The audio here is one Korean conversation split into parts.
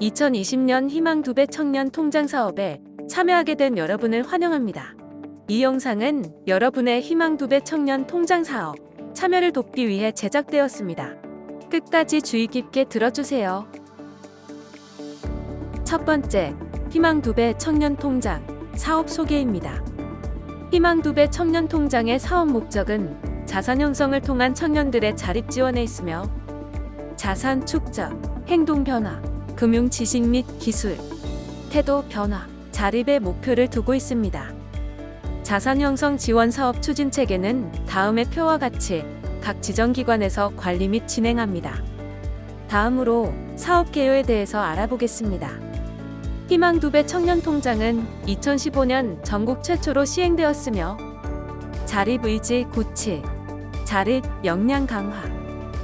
2020년 희망 두배 청년 통장 사업에 참여하게 된 여러분을 환영합니다. 이 영상은 여러분의 희망 두배 청년 통장 사업 참여를 돕기 위해 제작되었습니다. 끝까지 주의 깊게 들어주세요. 첫 번째, 희망 두배 청년 통장 사업 소개입니다. 희망 두배 청년 통장의 사업 목적은 자산 형성을 통한 청년들의 자립 지원에 있으며 자산 축적, 행동 변화, 금융 지식 및 기술, 태도 변화, 자립의 목표를 두고 있습니다. 자산 형성 지원 사업 추진 체계는 다음의 표와 같이 각 지정기관에서 관리 및 진행합니다. 다음으로 사업 개요에 대해서 알아보겠습니다. 희망 두배 청년 통장은 2015년 전국 최초로 시행되었으며 자립 의지 고치, 자립 역량 강화,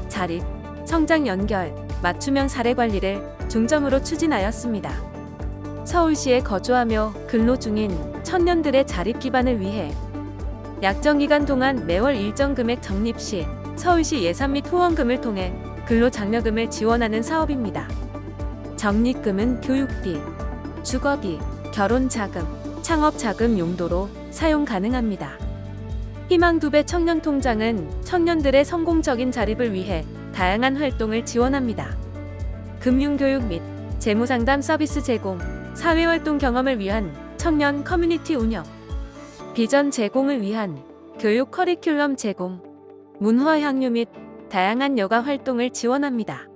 자립 성장 연결, 맞춤형 사례 관리를 중점으로 추진하였습니다. 서울시에 거주하며 근로 중인 청년들의 자립 기반을 위해 약정 기간 동안 매월 일정 금액 적립 시 서울시 예산 및 후원금을 통해 근로 장려금을 지원하는 사업입니다. 적립금은 교육비, 주거비, 결혼 자금, 창업 자금 용도로 사용 가능합니다. 희망 두배 청년 통장은 청년들의 성공적인 자립을 위해 다양한 활동을 지원합니다. 금융교육 및 재무상담 서비스 제공, 사회활동 경험을 위한 청년 커뮤니티 운영, 비전 제공을 위한 교육 커리큘럼 제공, 문화 향유 및 다양한 여가 활동을 지원합니다.